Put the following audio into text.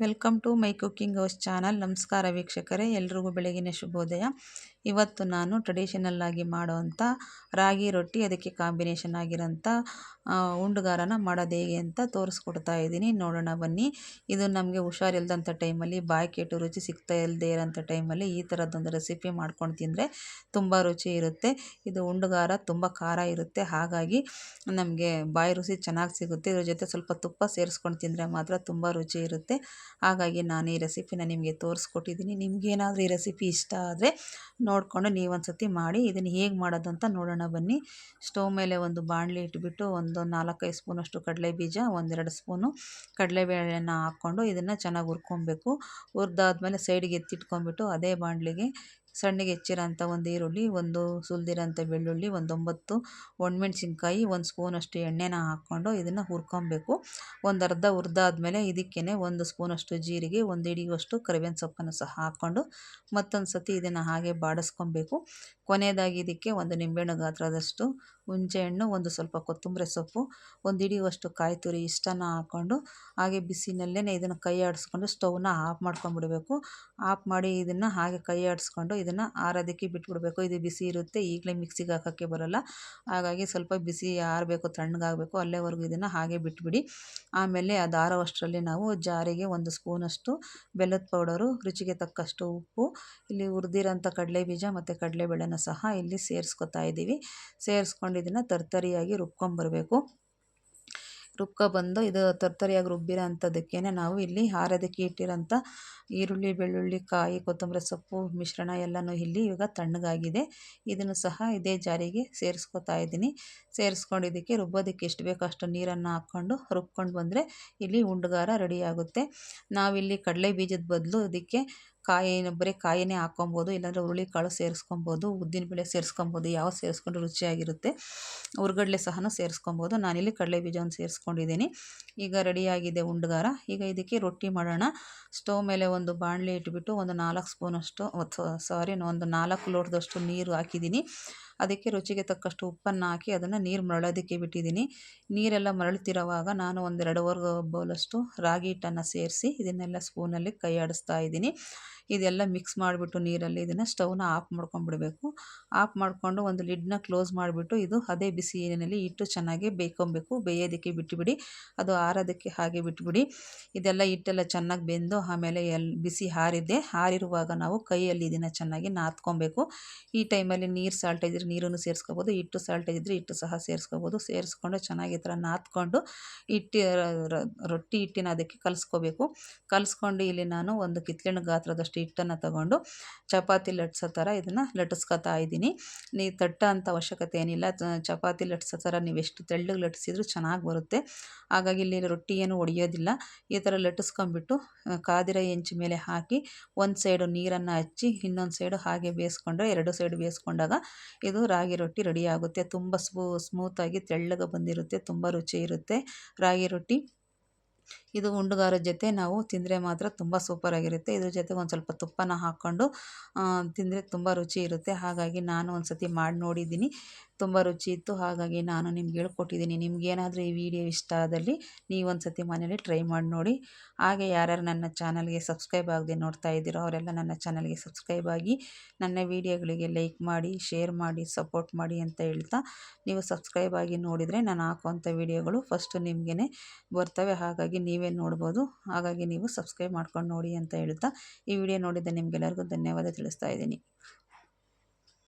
Welcome to my cooking house channel. ನಮಸ್ಕಾರ ವೀಕ್ಷಕರೇ ಎಲ್ರಿಗೂ ಬೆಳಗಿನ ಶುಭೋದಯ. ಇವತ್ತು ನಾನು ಟ್ರೆಡಿಷನಲ್ ಆಗಿ ಮಾಡುವಂಥ ರಾಗಿ ರೊಟ್ಟಿ, ಅದಕ್ಕೆ ಕಾಂಬಿನೇಷನ್ ಆಗಿರೋಂಥ ಉಂಡುಗಾರನ ಮಾಡೋದು ಹೇಗೆ ಅಂತ ತೋರಿಸ್ಕೊಡ್ತಾ ಇದ್ದೀನಿ. ನೋಡೋಣ, ಬನ್ನಿ. ಇದು ನಮಗೆ ಹುಷಾರಿಲ್ದಂಥ ಟೈಮಲ್ಲಿ ಬಾಯಿ ಕೆಟ್ಟು ರುಚಿ ಸಿಗ್ತಾ ಇಲ್ಲದೆ ಇರೋಂಥ ಟೈಮಲ್ಲಿ ಈ ಥರದ್ದೊಂದು ರೆಸಿಪಿ ಮಾಡ್ಕೊಂಡು ತಿಂದರೆ ತುಂಬ ರುಚಿ ಇರುತ್ತೆ. ಇದು ಉಂಡುಗಾರ ತುಂಬ ಖಾರ ಇರುತ್ತೆ. ಹಾಗಾಗಿ ನಮಗೆ ಬಾಯಿ ರುಚಿ ಚೆನ್ನಾಗಿ ಸಿಗುತ್ತೆ. ಇದ್ರ ಜೊತೆ ಸ್ವಲ್ಪ ತುಪ್ಪ ಸೇರಿಸ್ಕೊಂಡು ತಿಂದರೆ ಮಾತ್ರ ತುಂಬ ರುಚಿ ಇರುತ್ತೆ. ಹಾಗಾಗಿ ನಾನು ಈ ರೆಸಿಪಿನ ನಿಮಗೆ ತೋರಿಸ್ಕೊಟ್ಟಿದ್ದೀನಿ. ನಿಮಗೇನಾದರೂ ಈ ರೆಸಿಪಿ ಇಷ್ಟ ಆದರೆ ನೋಡಿಕೊಂಡು ನೀವೊಂದು ಸತಿ ಮಾಡಿ ಇದನ್ನು ಹೇಗೆ ಮಾಡೋದು ಅಂತ ನೋಡೋಣ ಬನ್ನಿ. ಸ್ಟವ್ ಮೇಲೆ ಒಂದು ಬಾಣಲಿ ಇಟ್ಬಿಟ್ಟು ಒಂದು ನಾಲ್ಕೈದು ಸ್ಪೂನಷ್ಟು ಕಡಲೆ ಬೀಜ ಒಂದೆರಡು ಸ್ಪೂನು ಕಡಲೆಬೇಳೆನ ಹಾಕ್ಕೊಂಡು ಇದನ್ನು ಚೆನ್ನಾಗಿ ಹುರ್ಕೊಬೇಕು. ಹುರಿದಾದ್ಮೇಲೆ ಸೈಡಿಗೆ ಎತ್ತಿಟ್ಕೊಂಡ್ಬಿಟ್ಟು ಅದೇ ಬಾಣಲಿಗೆ ಸಣ್ಣಗೆ ಹೆಚ್ಚಿರೋಂಥ ಒಂದು ಈರುಳ್ಳಿ, ಒಂದು ಸುಲಿದಿರೋಂಥ ಬೆಳ್ಳುಳ್ಳಿ, ಒಂದು ಒಂಬತ್ತು ಒಣಮೆಣ್ಸಿನ್ಕಾಯಿ, ಒಂದು ಸ್ಪೂನಷ್ಟು ಎಣ್ಣೆನ ಹಾಕ್ಕೊಂಡು ಇದನ್ನು ಹುರ್ಕೊಬೇಕು. ಒಂದು ಅರ್ಧ ಹುರಿದಾದ್ಮೇಲೆ ಇದಕ್ಕೇ ಒಂದು ಸ್ಪೂನಷ್ಟು ಜೀರಿಗೆ, ಒಂದು ಹಿಡಿಯುವಷ್ಟು ಕರಿಬೇವಿನ ಸೊಪ್ಪನ್ನು ಸಹ ಹಾಕ್ಕೊಂಡು ಮತ್ತೊಂದು ಸತಿ ಇದನ್ನು ಹಾಗೆ ಬಾಡಿಸ್ಕೊಬೇಕು. ಕೊನೆಯದಾಗಿ ಇದಕ್ಕೆ ಒಂದು ನಿಂಬೆಹಣ್ಣು ಗಾತ್ರದಷ್ಟು ಹುಣಸೆಹಣ್ಣು ಒಂದು ಸ್ವಲ್ಪ ಕೊತ್ತಂಬರಿ ಸೊಪ್ಪು, ಒಂದು ಹಿಡಿಯುವಷ್ಟು ಕಾಯಿ ತುರಿ ಇಷ್ಟನ್ನು ಹಾಕ್ಕೊಂಡು ಹಾಗೆ ಬಿಸಿನಲ್ಲೇ ಇದನ್ನು ಕೈ ಆಡಿಸ್ಕೊಂಡು ಸ್ಟವ್ನ ಆಫ್ ಮಾಡ್ಕೊಂಡ್ಬಿಡಬೇಕು ಆಫ್ ಮಾಡಿ ಇದನ್ನು ಹಾಗೆ ಕೈ ಆಡಿಸ್ಕೊಂಡು ಇದನ್ನು ಆರೋದಕ್ಕೆ ಬಿಟ್ಬಿಡಬೇಕು. ಇದು ಬಿಸಿ ಇರುತ್ತೆ, ಈಗಲೇ ಮಿಕ್ಸಿಗೆ ಹಾಕೋಕ್ಕೆ ಬರೋಲ್ಲ. ಹಾಗಾಗಿ ಸ್ವಲ್ಪ ಬಿಸಿ ಆರಬೇಕು, ತಣ್ಣಗಾಗಬೇಕು, ಅಲ್ಲೇವರೆಗೂ ಇದನ್ನು ಹಾಗೆ ಬಿಟ್ಬಿಡಿ. ಆಮೇಲೆ ಅದು ಆರೋವಷ್ಟರಲ್ಲಿ ನಾವು ಜಾರಿಗೆ ಒಂದು ಸ್ಪೂನಷ್ಟು ಬೆಲ್ಲದ ಪೌಡರು, ರುಚಿಗೆ ತಕ್ಕಷ್ಟು ಉಪ್ಪು, ಇಲ್ಲಿ ಹುರಿದಿರೋಂಥ ಕಡಲೆ ಬೀಜ ಮತ್ತು ಕಡಲೆಬೇಳೆನ ಸಹ ಇಲ್ಲಿ ಸೇರಿಸ್ಕೊತಾ ಇದ್ದೀವಿ. ಸೇರಿಸ್ಕೊಂಡು ಇದನ್ನು ತರ್ತರಿಯಾಗಿ ರುಬ್ಕೊಂಬರಬೇಕು. ರುಬ್ಕೊಬಂದು ಇದು ತರ್ತರಿಯಾಗಿ ರುಬ್ಬಿರೋ ನಾವು ಇಲ್ಲಿ ಹಾರದಕ್ಕೆ ಇಟ್ಟಿರೋಂಥ ಈರುಳ್ಳಿ, ಬೆಳ್ಳುಳ್ಳಿ, ಕಾಯಿ, ಕೊತ್ತಂಬರಿ ಸೊಪ್ಪು ಮಿಶ್ರಣ ಎಲ್ಲನೂ ಇಲ್ಲಿ ಇವಾಗ ತಣ್ಣಗಾಗಿದೆ. ಇದನ್ನು ಸಹ ಇದೇ ಜಾರಿಗೆ ಸೇರಿಸ್ಕೊತಾ ಇದ್ದೀನಿ. ಸೇರಿಸ್ಕೊಂಡು ಇದಕ್ಕೆ ರುಬ್ಬೋದಕ್ಕೆ ಎಷ್ಟು ಬೇಕೋ ಅಷ್ಟು ನೀರನ್ನು ಹಾಕ್ಕೊಂಡು ರುಬ್ಕೊಂಡು ಬಂದರೆ ಇಲ್ಲಿ ಉಂಡುಗಾರ ರೆಡಿಯಾಗುತ್ತೆ ನಾವಿಲ್ಲಿ ಕಡಲೆ ಬೀಜದ ಬದಲು ಇದಕ್ಕೆ ಕಾಯಿ ಬರೀ ಕಾಯಿನೇ ಹಾಕ್ಕೊಬೋದು, ಇಲ್ಲಾಂದರೆ ಹುರುಳಿಕಾಳು ಸೇರಿಸ್ಕೊಬೋದು ಉದ್ದಿನಬೇಳೆ ಸೇರಿಸ್ಕೊಬೋದು, ಯಾವ ಸೇರಿಸ್ಕೊಂಡ್ರೆ ರುಚಿಯಾಗಿರುತ್ತೆ, ಹುರ್ಗಡ್ಲೆ ಸಹ ಸೇರಿಸ್ಕೊಬೋದು. ನಾನಿಲ್ಲಿ ಕಡಲೆ ಬೀಜವನ್ನು ಸೇರಿಸ್ಕೊಂಡಿದ್ದೀನಿ. ಈಗ ರೆಡಿಯಾಗಿದೆ ಉಂಡುಗಾರ. ಈಗ ಇದಕ್ಕೆ ರೊಟ್ಟಿ ಮಾಡೋಣ. ಸ್ಟವ್ ಮೇಲೆ ಒಂದು ಬಾಣಲೆ ಇಟ್ಬಿಟ್ಟು ಒಂದು ನಾಲ್ಕು ಸ್ಪೂನಷ್ಟು ಸಾರಿ, ಒಂದು ನಾಲ್ಕು ಲೋಟದಷ್ಟು ನೀರು ಹಾಕಿದ್ದೀನಿ. ಅದಕ್ಕೆ ರುಚಿಗೆ ತಕ್ಕಷ್ಟು ಉಪ್ಪನ್ನು ಹಾಕಿ ಅದನ್ನು ನೀರು ಮರಳೋದಕ್ಕೆ ಬಿಟ್ಟಿದ್ದೀನಿ. ನೀರೆಲ್ಲ ಮರಳುತ್ತಿರುವಾಗ ನಾನು ಒಂದೆರಡುವರೆ ಬೌಲಷ್ಟು ರಾಗಿ ಹಿಟ್ಟನ್ನು ಸೇರಿಸಿ ಇದನ್ನೆಲ್ಲ ಸ್ಪೂನಲ್ಲಿ ಕೈ ಆಡಿಸ್ತಾ ಇದ್ದೀನಿ. ಇದೆಲ್ಲ ಮಿಕ್ಸ್ ಮಾಡಿಬಿಟ್ಟು ನೀರಲ್ಲಿ ಇದನ್ನು ಸ್ಟವ್ನ ಆಫ್ ಮಾಡ್ಕೊಂಡ್ಬಿಡಬೇಕು. ಆಫ್ ಮಾಡಿಕೊಂಡು ಒಂದು ಲಿಡ್ನ ಕ್ಲೋಸ್ ಮಾಡಿಬಿಟ್ಟು ಇದು ಅದೇ ಬಿಸಿ ಏನಿನಲ್ಲಿ ಇಟ್ಟು ಚೆನ್ನಾಗಿ ಬೇಯ್ಕೊಬೇಕು. ಬೇಯೋದಕ್ಕೆ ಬಿಟ್ಟುಬಿಡಿ ಅದು ಆರೋದಕ್ಕೆ ಹಾಗೆ ಬಿಟ್ಬಿಡಿ. ಇದೆಲ್ಲ ಹಿಟ್ಟೆಲ್ಲ ಚೆನ್ನಾಗಿ ಬೆಂದು ಆಮೇಲೆ ಎಲ್ ಬಿಸಿ ಹಾರಿದ್ದೆ ಹಾರಿರುವಾಗ ನಾವು ಕೈಯಲ್ಲಿ ಇದನ್ನು ಚೆನ್ನಾಗಿ ನಾದ್ಕೊಬೇಕು. ಈ ಟೈಮಲ್ಲಿ ನೀರು ಸಾಲ್ಟ್ ಇದ್ದರೆ ನೀರನ್ನು ಸೇರಿಸ್ಕೋಬೋದು. ಹಿಟ್ಟು ಸಾಲ್ಟ್ ಇದ್ದರೆ ಹಿಟ್ಟು ಸಹ ಸೇರಿಸ್ಕೋಬೋದು. ಸೇರಿಸ್ಕೊಂಡು ಚೆನ್ನಾಗಿ ಈ ಥರ ನಾದ್ಕೊಂಡು ಹಿಟ್ಟಿ ರೊಟ್ಟಿ ಹಿಟ್ಟಿನ ಅದಕ್ಕೆ ಕಲಿಸ್ಕೋಬೇಕು. ಕಲಿಸ್ಕೊಂಡು ಇಲ್ಲಿ ನಾನು ಒಂದು ಕಿತ್ಲೆಣ್ಣು ಗಾತ್ರದಷ್ಟು ಹಿಟ್ಟನ್ನು ತಗೊಂಡು ಚಪಾತಿ ಲಟ್ಸೋ ಥರ ಇದನ್ನು ಲಟ್ಟಿಸ್ಕೊತಾ ಇದ್ದೀನಿ. ನೀವು ತಟ್ಟ ಅಂತ ಅವಶ್ಯಕತೆ ಏನಿಲ್ಲ. ಚಪಾತಿ ಲಟ್ಸೋ ಥರ ನೀವು ಎಷ್ಟು ತೆಳ್ಳಗೆ ಲಟ್ಸಿದ್ರು ಚೆನ್ನಾಗಿ ಬರುತ್ತೆ. ಹಾಗಾಗಿ ಇಲ್ಲಿ ರೊಟ್ಟಿ ಏನು ಒಡೆಯೋದಿಲ್ಲ. ಈ ಥರ ಲಟ್ಟಿಸ್ಕೊಂಡ್ಬಿಟ್ಟು ಕಾದಿರ ಹೆಂಚು ಮೇಲೆ ಹಾಕಿ ಒಂದು ಸೈಡು ನೀರನ್ನು ಹಚ್ಚಿ, ಇನ್ನೊಂದು ಸೈಡು ಹಾಗೆ ಬೇಯಿಸ್ಕೊಂಡ್ರೆ ಎರಡು ಸೈಡು ಬೇಯಿಸ್ಕೊಂಡಾಗ ಇದು ರಾಗಿ ರೊಟ್ಟಿ ರೆಡಿ ಆಗುತ್ತೆ. ತುಂಬ ಸ್ಮೂ, ಸ್ಮೂತಾಗಿ ತೆಳ್ಳಗೆ ಬಂದಿರುತ್ತೆ. ತುಂಬ ರುಚಿ ಇರುತ್ತೆ ರಾಗಿ ರೊಟ್ಟಿ. ಇದು ಉಂಡುಗಾರದ ಜೊತೆ ನಾವು ತಿಂದರೆ ಮಾತ್ರ ತುಂಬ ಸೂಪರಾಗಿರುತ್ತೆ ಇದ್ರ ಜೊತೆಗೆ ಒಂದು ಸ್ವಲ್ಪ ತುಪ್ಪನ ಹಾಕ್ಕೊಂಡು ತಿಂದರೆ ತುಂಬ ರುಚಿ ಇರುತ್ತೆ. ಹಾಗಾಗಿ ನಾನು ಒಂದು ಸತಿ ಮಾಡಿ ನೋಡಿದ್ದೀನಿ. ತುಂಬ ರುಚಿ ಇತ್ತು. ಹಾಗಾಗಿ ನಾನು ನಿಮ್ಗೆ ಹೇಳ್ಕೊಟ್ಟಿದ್ದೀನಿ. ನಿಮ್ಗೇನಾದರೂ ಈ ವಿಡಿಯೋ ಇಷ್ಟ ಆದಲ್ಲಿ ನೀವು ಒಂದು ಸತಿ ಮನೇಲಿ ಟ್ರೈ ಮಾಡಿ ನೋಡಿ. ಹಾಗೆ ಯಾರ್ಯಾರು ನನ್ನ ಚಾನಲ್ಗೆ ಸಬ್ಸ್ಕ್ರೈಬ್ ಆಗದೆ ನೋಡ್ತಾ ಇದ್ದೀರೋ ಅವರೆಲ್ಲ ನನ್ನ ಚಾನಲ್ಗೆ ಸಬ್ಸ್ಕ್ರೈಬ್ ಆಗಿ ನನ್ನ ವಿಡಿಯೋಗಳಿಗೆ ಲೈಕ್ ಮಾಡಿ, ಶೇರ್ ಮಾಡಿ, ಸಪೋರ್ಟ್ ಮಾಡಿ ಅಂತ ಹೇಳ್ತಾ ನೀವು ಸಬ್ಸ್ಕ್ರೈಬ್ ಆಗಿ ನೋಡಿದರೆ ನಾನು ಹಾಕುವಂಥ ವೀಡಿಯೋಗಳು ಫಸ್ಟು ನಿಮಗೇ ಬರ್ತವೆ. ಹಾಗಾಗಿ ನೀವೇ ನೋಡ್ಬೋದು. ಹಾಗಾಗಿ ನೀವು ಸಬ್ಸ್ಕ್ರೈಬ್ ಮಾಡ್ಕೊಂಡು ನೋಡಿ ಅಂತ ಹೇಳ್ತಾ ಈ ವಿಡಿಯೋ ನೋಡಿದ್ದ ನಿಮಗೆಲ್ಲರಿಗೂ ಧನ್ಯವಾದ ತಿಳಿಸ್ತಾ ಇದ್ದೀನಿ.